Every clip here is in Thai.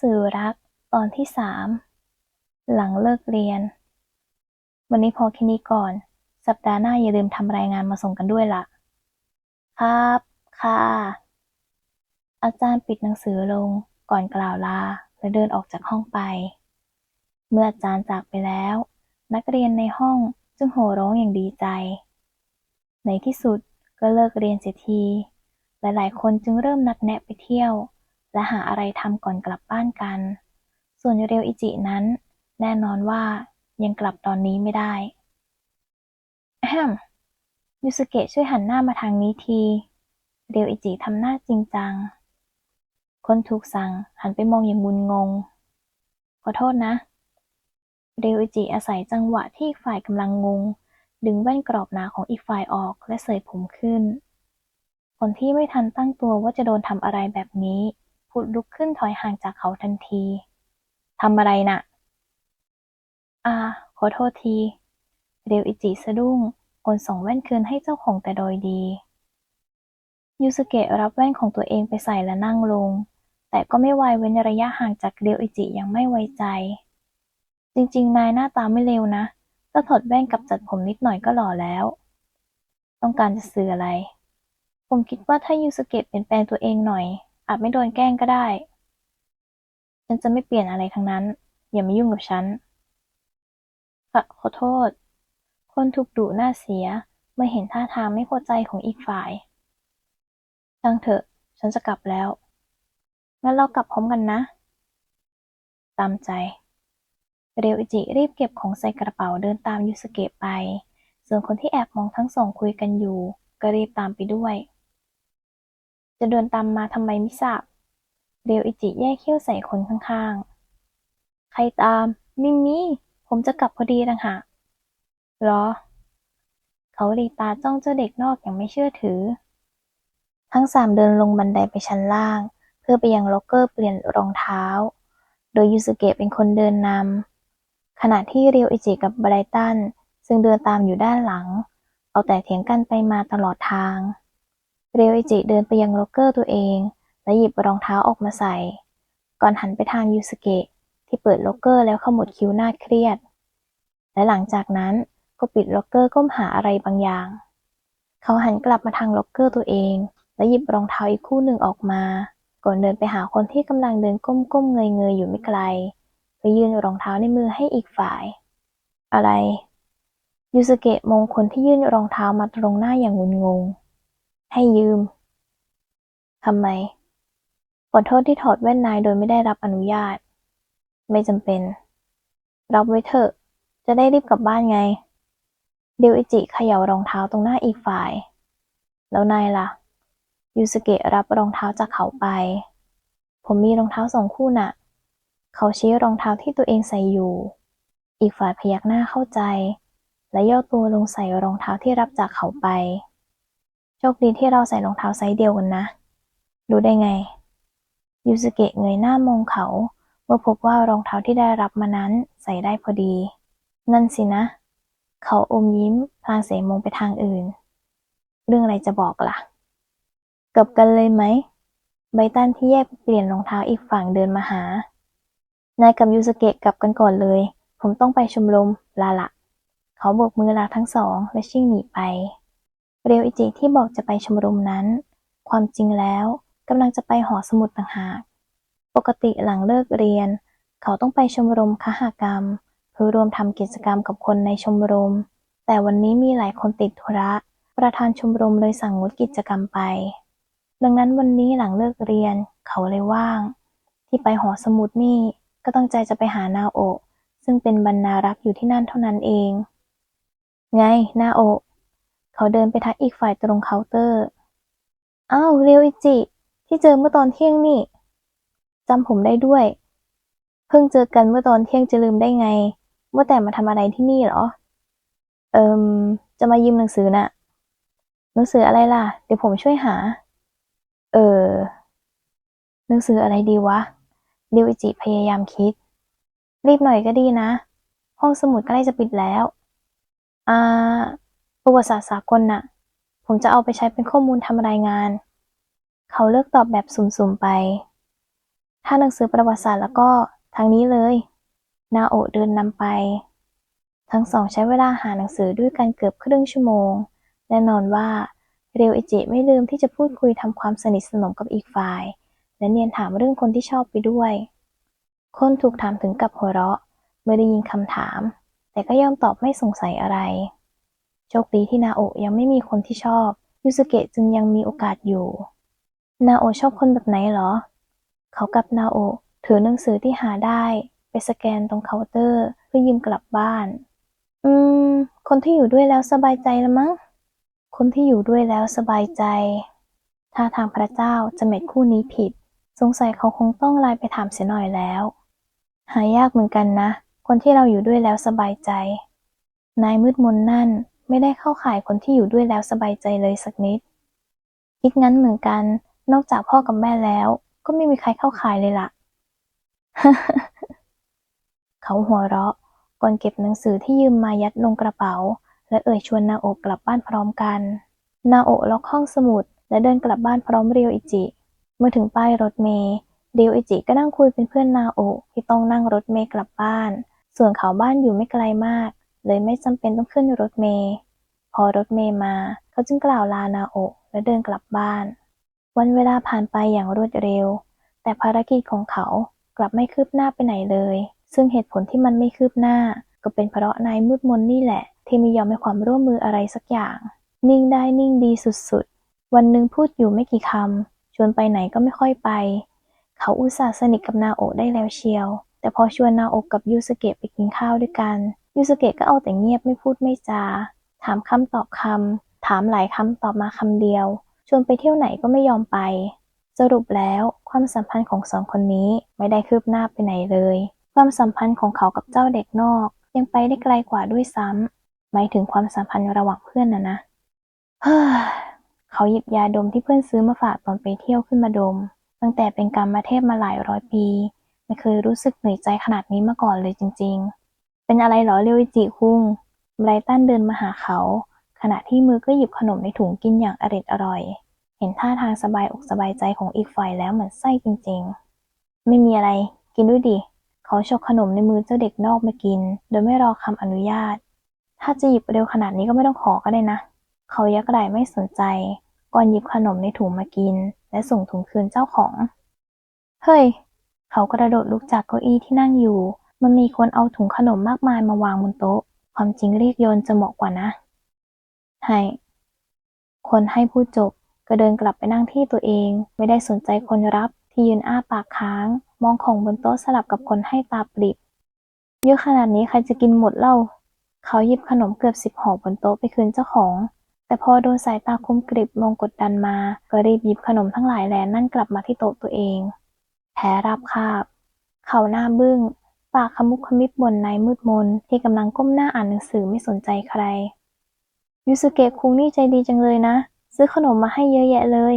สื่อรักตอนที่สามหลังเลิกเรียน วันนี้พอแค่นี้ก่อน สัปดาห์หน้าอย่าลืมทำรายงานมาส่งกันด้วยล่ะ ครับ ค่ะ อาจารย์ปิดหนังสือลงก่อนกล่าวลาและเดินออกจากห้องไป เมื่ออาจารย์จากไปแล้ว นักเรียนในห้องจึงโห่ร้องอย่างดีใจ ในที่สุดก็เลิกเรียนเสียที หลายๆ คนจึงเริ่มนัดแนะไปเที่ยว และหาอะไรทำก่อนกลับบ้านกัน ส่วนเรียวอิจินั้น แน่นอนว่ายังกลับตอนนี้ไม่ได้อะแฮมยูสเกะช่วยหันหน้ามาทางนี้ที เรียวอิจิทำหน้าจริงจัง คนถูกสั่งหันไปมองอย่างงุนงง ขอโทษนะ เรียวอิจิอาศัยจังหวะที่ฝ่ายกำลังงง ดึงแว่นกรอบหนาของอีกฝ่ายออกและเสยผมขึ้น คนที่ไม่ทันตั้งตัวว่าจะโดนทำอะไรแบบนี้ ผุดลุกขึ้นถอยห่างจากเขาทันที ทำอะไรน่ะอ่าขอโทษที เรียวอิจิสะดุ้งกนส่งแว่นคืนให้เจ้าของแต่โดยดี ยูสเกะรับแว่นของตัวเองไปใส่และนั่งลง แต่ก็ไม่วายเว้นระยะห่างจากเรียวอิจิย่างไม่ไว้ใจ จริง ๆ นายหน้าตาไม่เลวนะถ้าถอดแว่นกับจัดผมนิดหน่อยก็หล่อแล้ว ต้องการจะสื่ออะไร ผมคิดว่าถ้ายูสเกะเปลี่ยนแปลงตัวเองหน่อย อาจไม่โดนแกล้งก็ได้ ฉันจะไม่เปลี่ยนอะไรทั้งนั้น อย่ามายุ่งกับฉันขอขอโทษ คนถูกดุหน้าเสีย เมื่อเห็นท่าทางไม่พอใจของอีกฝ่ายช่างเถอะ ฉันจะกลับแล้ว งั้นเรากลับพร้อมกันนะ ตามใจ เรียวอิจิรีบเก็บของใส่กระเป๋าเดินตามยูสเกะไป ส่วนคนที่แอบมองทั้งสองคุยกันอยู่ ก็รีบตามไปด้วย จะเดินตามมาทำไมไม่ทราบเรียวอิจิแยกเขี้ยวใส่คนข้างๆ ใครตาม มิมิผมจะกลับพอดีต่างหากหรอ เขาหลีตาจ้องเจ้าเด็กนอกอย่างไม่เชื่อถือ ทั้งสามเดินลงบันไดไปชั้นล่าง เพื่อไปยังล็อกเกอร์เปลี่ยนรองเท้า โดยยูสุเกะเป็นคนเดินนำขณะที่เรียวอิจิกับไบรตันซึ่งเดินตามอยู่ด้านหลัง เอาแต่เถียงกันไปมาตลอดทาง เรียวอิจิเดินไปยังล็อกเกอร์ตัวเอง และหยิบรองเท้าออกมาใส่ ก่อนหันไปทางยูสเกะที่เปิดล็อกเกอร์แล้วขมวดคิ้วหน้าเครียด และหลังจากนั้นก็ปิดล็อกเกอร์ก้มหาอะไรบางอย่าง เขาหันกลับมาทางล็อกเกอร์ตัวเอง และหยิบรองเท้าอีกคู่หนึ่งออกมา ก่อนเดินไปหาคนที่กำลังเดินก้มๆเงยๆอยู่ไม่ไกลไปยื่นรองเท้าในมือให้อีกฝ่าย อะไรยูสเกะมองคนที่ยื่นรองเท้ามาตรงหน้าอย่างงุนงง ให้ยืม ทำไม ขอโทษที่ถอดแว่นนายโดยไม่ได้รับอนุญาต ไม่จำเป็น รับไว้เถอะ จะได้รีบกลับบ้านไง เดวอิจิเขย่ารองเท้าตรงหน้าอีกฝ่าย แล้วนายล่ะ ยูสเกะรับรองเท้าจากเขาไป ผมมีรองเท้าสองคู่น่ะ เขาชี้รองเท้าที่ตัวเองใส่อยู่ อีกฝ่ายพยักหน้าเข้าใจ และย่อตัวลงใส่รองเท้าที่รับจากเขาไป คดีที่เราใส่รองเท้าไซส์เดียวกันนะ รู้ได้ไง ยูสเกะเงยหน้ามองเขา เมื่อพบว่ารองเท้าที่ได้รับมานั้นใส่ได้พอดี นั่นสินะ เขาอมยิ้มพลางเสยมองไปทางอื่น เรื่องอะไรจะบอกล่ะกลับกันเลยไหม ไบตันที่แยกเปลี่ยนรองเท้าอีกฝั่งเดินมาหา นายกับยูสเกะกลับกันก่อนเลย ผมต้องไปชมรมลาละ เขาโบกมือลาทั้งสองและชิ่งหนีไป เรียวอิจิที่บอกจะไปชมรมนั้น ความจริงแล้วกำลังจะไปหอสมุดต่างหาก ปกติหลังเลิกเรียน เขาต้องไปชมรมคหกรรมเพื่อร่วมทำกิจกรรมกับคนในชมรม แต่วันนี้มีหลายคนติดธุระ ประธานชมรมเลยสั่งงดกิจกรรมไป ดังนั้นวันนี้หลังเลิกเรียน เขาเลยว่าง ที่ไปหอสมุดนี่ก็ตั้งใจจะไปหานาโอซึ่งเป็นบรรณารักษ์อยู่ที่นั่นเท่านั้นเอง ไงนาโอ เขาเดินไปทักอีกฝ่ายตรงเคาน์เตอร์อ้าวเรียวอิจิ ที่เจอเมื่อตอนเที่ยงนี่จำผมได้ด้วย เพิ่งเจอกันเมื่อตอนเที่ยงจะลืมได้ไง เมื่อแต่มาทำอะไรที่นี่เหรอ เอิมจะมายืมหนังสือน่ะ หนังสืออะไรล่ะ เดี๋ยวผมช่วยหา เออ หนังสืออะไรดีวะเดียวอิจิพยายามคิด รีบหน่อยก็ดีนะ ห้องสมุดใกล้จะปิดแล้ว อ่า ประวัติศาสตร์สากลน่ะ ผมจะเอาไปใช้เป็นข้อมูลทำรายงาน เขาเลือกตอบแบบสุ่มๆไป ถ้าหนังสือประวัติศาสตร์แล้วก็ทางนี้เลย นาโอเดินนำไป ทั้งสองใช้เวลาหาหนังสือด้วยกันเกือบครึ่งชั่วโมง แน่นอนว่าเรียวอิจิไม่ลืมที่จะพูดคุยทำความสนิทสนมกับอีกฝ่าย และเนียนถามเรื่องคนที่ชอบไปด้วย คนถูกถามถึงกับหัวเราะ เมื่อได้ยินคำถาม แต่ก็ยอมตอบไม่สงสัยอะไร โชคดีที่นาโอะยังไม่มีคนที่ชอบ ยูสเกะจึงยังมีโอกาสอยู่ นาโอะชอบคนแบบไหนเหรอ เขากับนาโอะถือหนังสือที่หาได้ไปสแกนตรงเคาน์เตอร์เพื่อยืมกลับบ้าน อืม คนที่อยู่ด้วยแล้วสบายใจละมั้ง คนที่อยู่ด้วยแล้วสบายใจ ถ้าทางพระเจ้าจะเม็ดคู่นี้ผิด สงสัยเขาคงต้องไลน์ไปถามเสียหน่อยแล้ว หายากเหมือนกันนะ คนที่เราอยู่ด้วยแล้วสบายใจ นายมืดมนนั่น ไม่ได้เข้าข่ายคนที่อยู่ด้วยแล้วสบายใจเลยสักนิด คิดงั้นเหมือนกัน นอกจากพ่อกับแม่แล้ว ก็ไม่มีใครเข้าข่ายเลยล่ะ เขาหัวเราะ ก่อนเก็บหนังสือที่ยืมมายัดลงกระเป๋า และเอ่ยชวนนาโอะกลับบ้านพร้อมกัน นาโอะล็อกห้องสมุด และเดินกลับบ้านพร้อมเรียวอิจิ เมื่อถึงป้ายรถเมล์เรียวอิจิก็นั่งคุยเป็นเพื่อนนาโอะที่ต้องนั่งรถเมล์กลับบ้าน ส่วนเขาบ้านอยู่ไม่ไกลมาก เลยไม่จำเป็นต้องขึ้นรถเมล์พอรถเมล์มา เขาจึงกล่าวลานาโอะและเดินกลับบ้าน วันเวลาผ่านไปอย่างรวดเร็ว แต่ภารกิจของเขากลับไม่คืบหน้าไปไหนเลย ซึ่งเหตุผลที่มันไม่คืบหน้า ก็เป็นเพราะนายมืดมนนี่แหละ ที่ไม่ยอมให้ความร่วมมืออะไรสักอย่าง นิ่งได้นิ่งดีสุดๆ วันหนึ่งพูดอยู่ไม่กี่คำชวนไปไหนก็ไม่ค่อยไป เขาอุตส่าห์สนิทกับนาโอะได้แล้วเชียว แต่พอชวนนาโอะกับยูสเกะไปกินข้าวด้วยกัน ยูสเกะก็เอาแต่เงียบไม่พูดไม่จา ถามคำตอบคำ ถามหลายคำตอบมาคำเดียว ชวนไปเที่ยวไหนก็ไม่ยอมไป สรุปแล้วความสัมพันธ์ของสองคนนี้ไม่ได้คืบหน้าไปไหนเลย ความสัมพันธ์ของเขากับเจ้าเด็กนอก ยังไปได้ไกลกว่าด้วยซ้ำหมายถึงความสัมพันธ์ระหว่างเพื่อนนะนะเฮ้อเขาหยิบยาดมที่เพื่อนซื้อมาฝากตอนไปเที่ยวขึ้นมาดม ตั้งแต่เป็นกรรมเทพมาหลายร้อยปี ไม่เคยรู้สึกเหนื่อยใจขนาดนี้มาก่อนเลยจริง ๆ เป็นอะไรหรอเรียวอิจิคุง ไบรตันเดินมาหาเขา ขณะที่มือก็หยิบขนมในถุงกินอย่างอร็ดอร่อย เห็นท่าทางสบายอกสบายใจของอีกฝ่ายแล้วเหมือนไส้จริงๆ ไม่มีอะไร กินด้วยดิ เขาฉกขนมในมือเจ้าเด็กนอกมากิน โดยไม่รอคำอนุญาต ถ้าจะหยิบเร็วขนาดนี้ก็ไม่ต้องขอก็ได้นะ เขายักไหล่ไม่สนใจ ก่อนหยิบขนมในถุงมากิน และส่งถุงคืนเจ้าของ เฮ้ย เขากระโดดลุกจากเก้าอี้ที่นั่งอยู่ มันมีคนเอาถุงขนมมากมายมาวางบนโต๊ะ ความจริงเรียกโยนจะเหมาะกว่านะ ให้ คนให้พูดจบ ก็เดินกลับไปนั่งที่ตัวเอง ไม่ได้สนใจคนรับที่ยืนอ้าปากค้าง มองของบนโต๊ะสลับกับคนให้ตาปริบ เยอะขนาดนี้ใครจะกินหมดเล่า เขาหยิบขนมเกือบสิบห่อบนโต๊ะไปคืนเจ้าของ แต่พอโดนสายตาคมกริบมองกดดันมา ก็รีบหยิบขนมทั้งหลายแหล่นั่นกลับมาที่โต๊ะตัวเอง แพ้รับคาบ เขาหน้าบึ้ง ปากขมุกขมิบบนนายมืดมน ที่กำลังก้มหน้าอ่านหนังสือไม่สนใจใคร ยูสุเกะคุงนี่ใจดีจังเลยนะ ซื้อขนมมาให้เยอะแยะเลย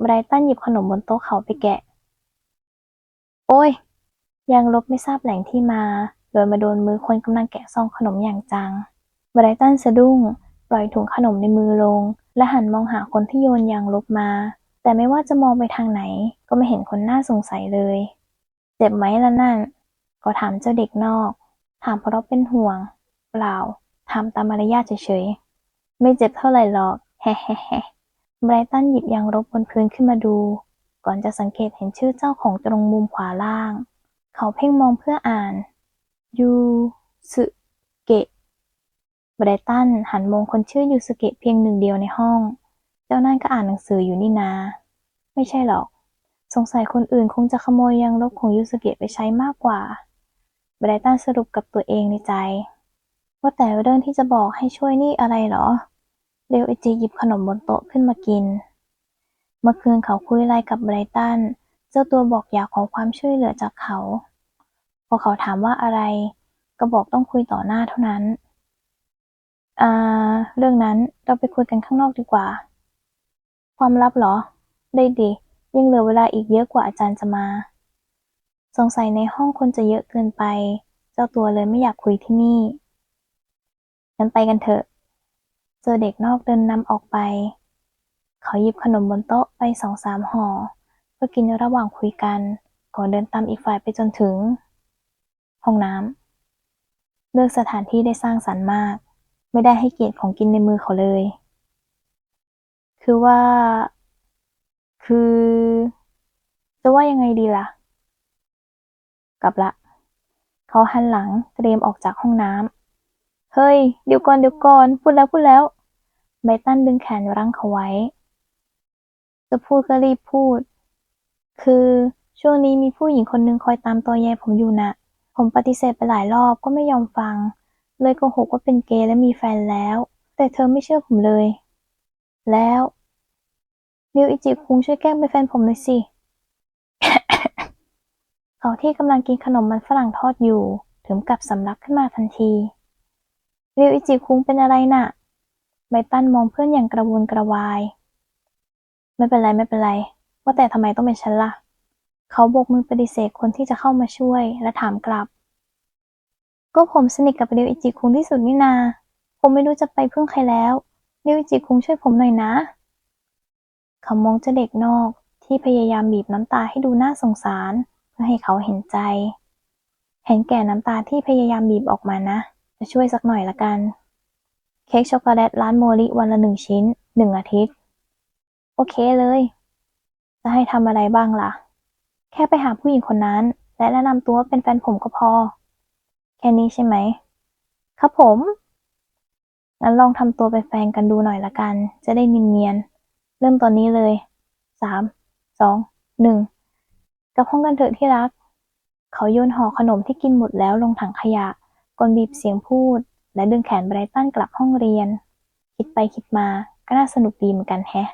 ไบรตันหยิบขนมบนโต๊ะเขาไปแกะ โอ้ยยางลบไม่ทราบแหล่งที่มา โดยมาโดนมือคนกำลังแกะซองขนมอย่างจังไบรตันสะดุ้ง ปล่อยถุงขนมในมือลง และหันมองหาคนที่โยนยางลบมา แต่ไม่ว่าจะมองไปทางไหน ก็ไม่เห็นคนน่าสงสัยเลย เจ็บไหมล่ะนั่น ก็ถามเจ้าเด็กนอก ถามเพราะเป็นห่วง เปล่า ถามตามมารยาทเฉยๆ ไม่เจ็บเท่าไหร่หรอก แฮะแฮะแฮะไบรตันหยิบยางลบบนพื้นขึ้นมาดู ก่อนจะสังเกตเห็นชื่อเจ้าของตรงมุมขวาล่าง เขาเพ่งมองเพื่ออ่าน ยูสึเกะไบรตันหันมองคนชื่อยูสึเกะเพียงหนึ่งเดียวในห้อง เจ้านั่นก็อ่านหนังสืออยู่นี่นา ไม่ใช่หรอก สงสัยคนอื่นคงจะขโมยยางลบของยูสเกะไปใช้มากกว่า ไบรตันสรุปกับตัวเองในใจ ว่าแต่เรื่องที่จะบอกให้ช่วยนี่อะไรเหรอเรวไอจหยิบขนมบนโต๊ะขึ้นมากิน เมื่อคืนเขาคุยไลน์กับไบรตัน เจ้าตัวบอกอยากขอความช่วยเหลือจากเขา พอเขาถามว่าอะไร ก็บอกต้องคุยต่อหน้าเท่านั้น อ่า เรื่องนั้นเราไปคุยกันข้างนอกดีกว่า ความลับเหรอ ได้ดิยังเหลือเวลาอีกเยอะกว่าอาจารย์จะมา สงสัยในห้องคนจะเยอะเกินไป เจ้าตัวเลยไม่อยากคุยที่นี่งั้นไปกันเถอะ เจอเด็กนอกเดินนำออกไป เขาหยิบขนมบนโต๊ะไปสองสามห่อ เพื่อกินระหว่างคุยกัน ก่อนเดินตามอีกฝ่ายไปจนถึง ห้องน้ำเลือกสถานที่ได้สร้างสรรค์มาก ไม่ได้ให้เกียรติของกินในมือเขาเลย คือว่า คือ จะว่ายังไงดีล่ะ กลับละ เขาหันหลังเตรียมออกจากห้องน้ำ เฮ้ย เดี๋ยวก่อนเดี๋ยวก่อน พูดแล้วพูดแล้วไบตันดึงแขนรั้งเขาไว้ จะพูดก็รีบพูด คือช่วงนี้มีผู้หญิงคนนึงคอยตามตัวแยผมอยู่นะ ผมปฏิเสธไปหลายรอบก็ไม่ยอมฟัง เลยโกหกว่าเป็นเกย์และมีแฟนแล้ว แต่เธอไม่เชื่อผมเลย แล้วริวอิจิคุงช่วยแกล้งเป็นแฟนผมหน่อยสิ เขาที่กำลังกินขนมมันฝรั่งทอดอยู่ ถึงกับสำลักขึ้นมาทันทีริวอิจิคุงเป็นอะไรน่ะไบตันมองเพื่อนอย่างกระวนกระวาย ไม่เป็นไรไม่เป็นไร ว่าแต่ทำไมต้องเป็นฉันล่ะ เขาโบกมือปฏิเสธคนที่จะเข้ามาช่วยและถามกลับ ก็ผมสนิทกับริวอิจิคุงที่สุดนี่นา ผมไม่รู้จะไปพึ่งใครแล้วริวอิจิคุงช่วยผมหน่อยนะ เขามองเจ้าเด็กนอกที่พยายามบีบน้ำตาให้ดูน่าสงสาร พื่อให้เขาเห็นใจ เห็นแก่น้ำตาที่พยายามบีบออกมานะ จะช่วยสักหน่อยละกัน เค้กช็อกโกแลตร้านโมริวันละหนึ่งชิ้นหนึ่งอาทิตย์ โอเคเลย จะให้ทำอะไรบ้างล่ะ แค่ไปหาผู้หญิงคนนั้น และแนะนำตัวเป็นแฟนผมก็พอ แค่นี้ใช่ไหม ครับผมงั้นลองทำตัวเป็นแฟนกันดูหน่อยละกัน จะได้เนียนๆเริ่มตอนนี้เลยสามสองหนึ่ง กับพ้องกันเถอะที่รัก เขาโยนห่อขนมที่กินหมดแล้วลงถังขยะกลบีบเสียงพูด และดึงแขนไบรตันกลับห้องเรียน คิดไปคิดมาก็น่าสนุกดีเหมือนกันแฮะ